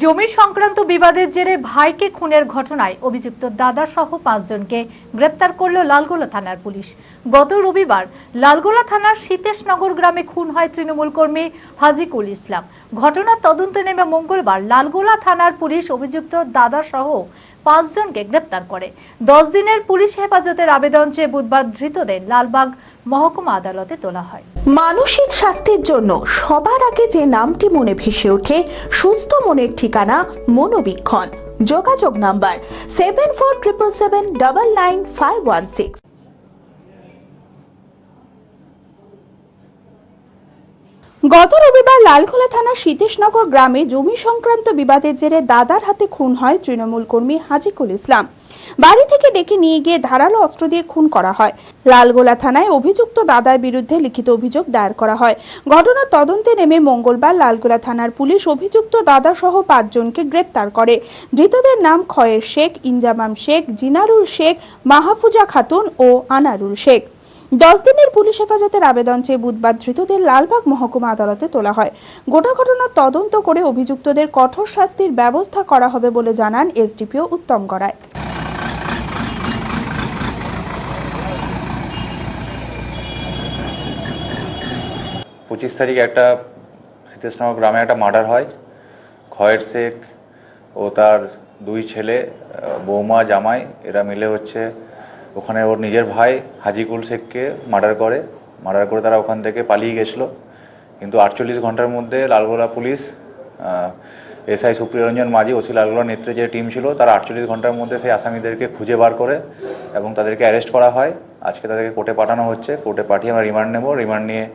জমি সংক্রান্ত বিবাদের জেরে ভাইকে খুনের ঘটনায় অভিযুক্ত দাদা সহ পাঁচজনকে গ্রেপ্তার করল লালগোলা থানার পুলিশ। গত রবিবার লালগোলা থানার সীতেশনগর গ্রামে খুন হয় তৃণমূল কর্মী হাজিকুল ইসলাম। ঘটনার তদন্তে নেমে মঙ্গলবার লালগোলা থানার পুলিশ অভিযুক্ত দাদা সহ পাঁচজনকে গ্রেপ্তার করে। দশ দিনের পুলিশ হেফাজতের আবেদন চেয়ে বুধবার ধৃতদের লালবাগ মহকুমা আদালতে তোলা হয়। মানসিক স্বাস্থ্যের জন্য সবার আগে যে নামটি মনে ভেসে ওঠে সুস্থ মনের ঠিকানা মনোবীক্ষণ। যোগাযোগ number seven four triple seven double nine five one six. গত রবিবার লালখোলা থানা সীতেশনগর গ্রামে জমি সংক্রান্ত বিবাদের জেরে দাদার হাতে খুন হয় তৃণমূল কর্মী হাজিকুল ইসলাম। বাড়ি থেকে ডেকে নিয়ে গিয়ে ধারালো অস্ত্র দিয়ে খুন করা হয়। লালগোলা থানায় অভিযুক্ত দাদার বিরুদ্ধে লিখিত অভিযোগ দায়ের করা হয়। ঘটনার তদন্তে নেমে মঙ্গলবার লালগোলা থানার পুলিশ অভিযুক্ত দাদা সহ পাঁচজনকে গ্রেপ্তার করে। ধৃতদের নাম খয়ের শেখ, ইনজামাম শেখ, জিনারুল শেখ, মাহফুজা খাতুন ও আনারুল শেখ। দশ দিনের পুলিশ হেফাজতের আবেদন চেয়ে বুধবার ধৃতদের লালবাগ মহকুমা আদালতে তোলা হয়। গোটা ঘটনার তদন্ত করে অভিযুক্তদের কঠোর শাস্তির ব্যবস্থা করা হবে বলে জানান এসডিপিও উত্তম গড়াই। পঁচিশ তারিখ একটা সীতেশনগর গ্রামে একটা মার্ডার হয়। খয়ের শেখ ও তার দুই ছেলে, বৌমা, জামাই, এরা মিলে হচ্ছে ওখানে ওর নিজের ভাই হাজিকুল শেখকে মার্ডার করে। মার্ডার করে তারা ওখান থেকে পালিয়ে গেছিল। কিন্তু আটচল্লিশ ঘণ্টার মধ্যে লালগোলা পুলিশ এসআই সুপ্রিয়রঞ্জন মাঝি, ওসি লালগোলা নেত্রে যে টিম ছিল, তারা আটচল্লিশ ঘণ্টার মধ্যে সেই আসামিদেরকে খুঁজে বার করে এবং তাদেরকে অ্যারেস্ট করা হয়। আজকে তাদেরকে কোর্টে পাঠানো হচ্ছে। কোর্টে পাঠিয়ে আমরা রিমান্ড নেব। রিমান্ড নিয়ে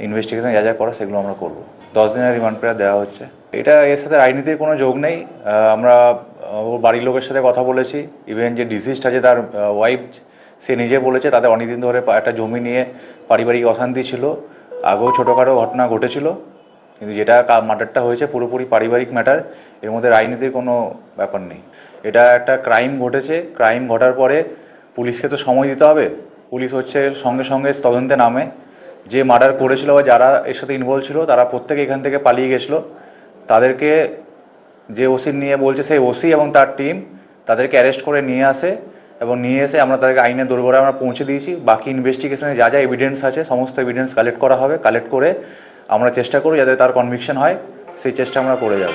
ইনভেস্টিগেশন যা যা করা সেগুলো আমরা করব। দশ দিনের রিমান্ড পেয়ার দেওয়া হচ্ছে। এটা এর সাথে রাজনীতির কোনো যোগ নেই। আমরা ওর বাড়ির লোকের সাথে কথা বলেছি। ইভেন যে ডিসিজড আছে তার ওয়াইফ সে নিজে বলেছে, তাদের অনেকদিন ধরে একটা জমি নিয়ে পারিবারিক অশান্তি ছিল। আগেও ছোটোখাটো ঘটনা ঘটেছিল। কিন্তু যেটা মার্ডারটা হয়েছে পুরোপুরি পারিবারিক ম্যাটার এর মধ্যে রাজনীতির কোনো ব্যাপার নেই। এটা একটা ক্রাইম ঘটেছে। ক্রাইম ঘটার পরে পুলিশকে তো সময় দিতে হবে। পুলিশ হচ্ছে সঙ্গে সঙ্গে তদন্তে নামে। যে মার্ডার করেছিল বা যারা এর সাথে ইনভলভ ছিল, তারা প্রত্যেকে এখান থেকে পালিয়ে গেছিল। তাদেরকে যে ওসি নিয়ে বলছে, সেই ওসি এবং তার টিম তাদেরকে অ্যারেস্ট করে নিয়ে আসে এবং নিয়ে এসে আমরা তাদেরকে আইনের দোরগোড়ায় আমরা পৌঁছে দিয়েছি। বাকি ইনভেস্টিগেশনে যা যা এভিডেন্স আছে, সমস্ত এভিডেন্স কালেক্ট করা হবে। কালেক্ট করে আমরা চেষ্টা করি যাতে তার কনভিকশন হয়। সেই চেষ্টা আমরা করে যাব।